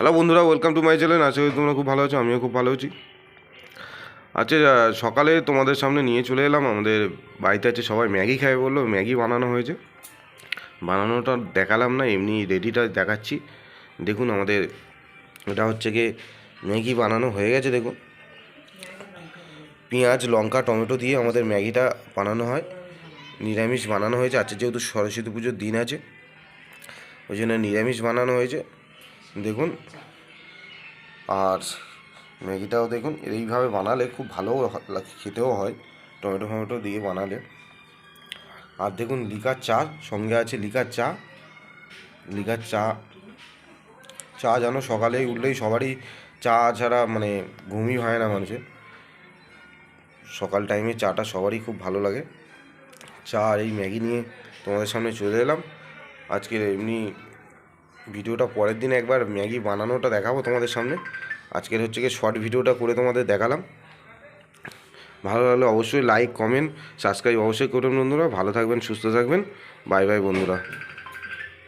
Hello বন্ধুরা welcome to my channel আশা করি তোমরা খুব ভালো আছো, আমিও খুব ভালো আছি। আচ্ছা সকালে তোমাদের সামনে নিয়ে চলে এলাম। আমাদের বাড়িতে আছে সবাই ম্যাগি খাবে বলল, ম্যাগি বানানো হয়েছে। বানানোটা দেখালাম না, এমনি রেডিটা দেখাচ্ছি। দেখুন আমাদের, এটা হচ্ছে গিয়ে ম্যাগি বানানো হয়ে গেছে, দেখুন। পেঁয়াজ, লঙ্কা, টমেটো দিয়ে আমাদের ম্যাগিটা বানানো হয়। নিরামিষ বানানো হয়েছে। আজকে যেহেতু সরস্বতী পুজোর দিন আছে, ওই জন্য নিরামিষ বানানো হয়েছে। দেখুন। আর ম্যাগিটাও দেখুন, এইভাবে বানালে খুব ভালো খেতেও হয়, টমেটো ফমেটো দিয়ে বানালে। আর দেখুন, লিকার চা, সঙ্গে আছে লিকার চা। লিকার চা চা যেন সকালে উঠলেই সবারই চা ছাড়া মানে ঘুমই হয় না মানুষের। সকাল টাইমে চাটা সবারই খুব ভালো লাগে। চা আর এই ম্যাগি নিয়ে তোমাদের সামনে চলে এলাম। আজকে এমনি ভিডিওটা পরের দিন একবার ম্যাগি বানানোটা দেখাবো তোমাদের সামনে। আজকের হচ্ছে গিয়ে শর্ট ভিডিওটা করে তোমাদের দেখালাম। ভালো লাগলে অবশ্যই লাইক কমেন্ট সাবস্ক্রাইব অবশ্যই করুন বন্ধুরা। ভালো থাকবেন, সুস্থ থাকবেন। বাই বাই বন্ধুরা।